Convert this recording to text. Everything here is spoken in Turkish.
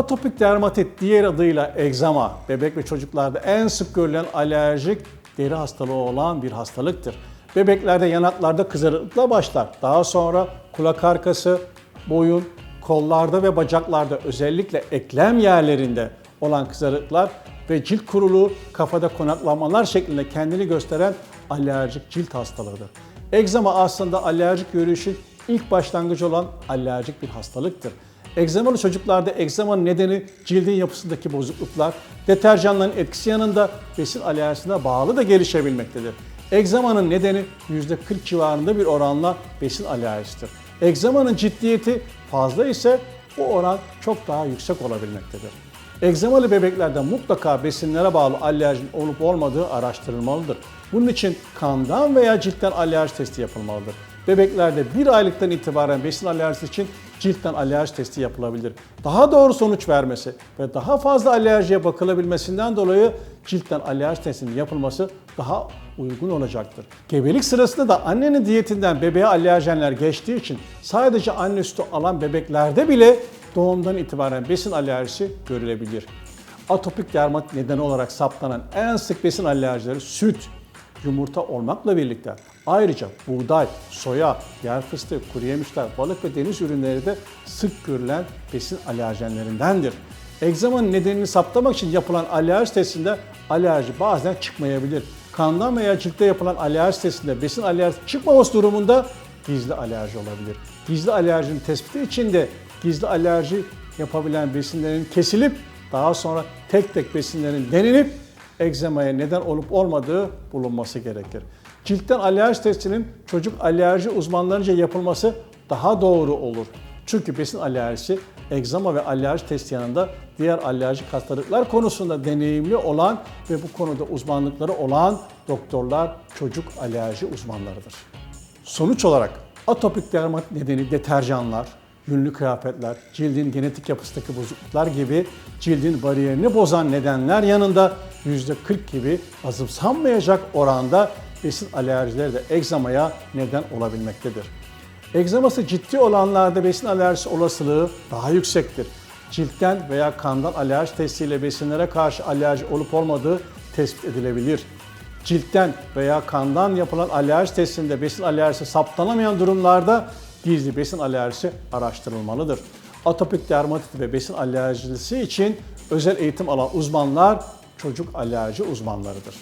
Atopik dermatit diğer adıyla egzama bebek ve çocuklarda en sık görülen alerjik deri hastalığı olan bir hastalıktır. Bebeklerde yanaklarda kızarıklıkla başlar. Daha sonra kulak arkası, boyun, kollarda ve bacaklarda özellikle eklem yerlerinde olan kızarıklar ve cilt kuruluğu kafada konaklanmalar şeklinde kendini gösteren alerjik cilt hastalığıdır. Egzama aslında alerjik yürüyüşün ilk başlangıcı olan alerjik bir hastalıktır. Egzamalı çocuklarda egzamanın nedeni cildin yapısındaki bozukluklar, deterjanların etkisi yanında besin alerjisine bağlı da gelişebilmektedir. Egzamanın nedeni %40 civarında bir oranla besin alerjisidir. Egzamanın ciddiyeti fazla ise bu oran çok daha yüksek olabilmektedir. Egzamalı bebeklerde mutlaka besinlere bağlı alerjinin olup olmadığı araştırılmalıdır. Bunun için kandan veya ciltten alerji testi yapılmalıdır. Bebeklerde bir aylıktan itibaren besin alerjisi için ciltten alerji testi yapılabilir. Daha doğru sonuç vermesi ve daha fazla alerjiye bakılabilmesinden dolayı ciltten alerji testinin yapılması daha uygun olacaktır. Gebelik sırasında da annenin diyetinden bebeğe alerjenler geçtiği için sadece anne sütü alan bebeklerde bile doğumdan itibaren besin alerjisi görülebilir. Atopik dermat nedeni olarak saptanan en sık besin alerjileri süt, yumurta olmakla birlikte ayrıca buğday, soya, yer fıstığı, kuru yemişler, balık ve deniz ürünleri de sık görülen besin alerjenlerindendir. Egzamanın nedenini saptamak için yapılan alerji testinde alerji bazen çıkmayabilir. Kandan veya ciltte yapılan alerji testinde besin alerjisi çıkmaması durumunda gizli alerji olabilir. Gizli alerjinin tespiti için de gizli alerji yapabilen besinlerin kesilip daha sonra tek tek besinlerin denenip egzamaya neden olup olmadığı bulunması gerekir. Ciltten alerji testinin çocuk alerji uzmanlarınca yapılması daha doğru olur. Çünkü besin alerjisi egzama ve alerji testi yanında diğer alerjik hastalıklar konusunda deneyimli olan ve bu konuda uzmanlıkları olan doktorlar çocuk alerji uzmanlarıdır. Sonuç olarak atopik dermat nedeni deterjanlar, yünlü kıyafetler, cildin genetik yapısındaki bozukluklar gibi cildin bariyerini bozan nedenler yanında %40 gibi azımsanmayacak oranda besin alerjileri de egzamaya neden olabilmektedir. Egzaması ciddi olanlarda besin alerjisi olasılığı daha yüksektir. Ciltten veya kandan alerji testiyle besinlere karşı alerji olup olmadığı tespit edilebilir. Ciltten veya kandan yapılan alerji testinde besin alerjisi saptanamayan durumlarda gizli besin alerjisi araştırılmalıdır. Atopik dermatit ve besin alerjisi için özel eğitim alan uzmanlar çocuk alerji uzmanlarıdır.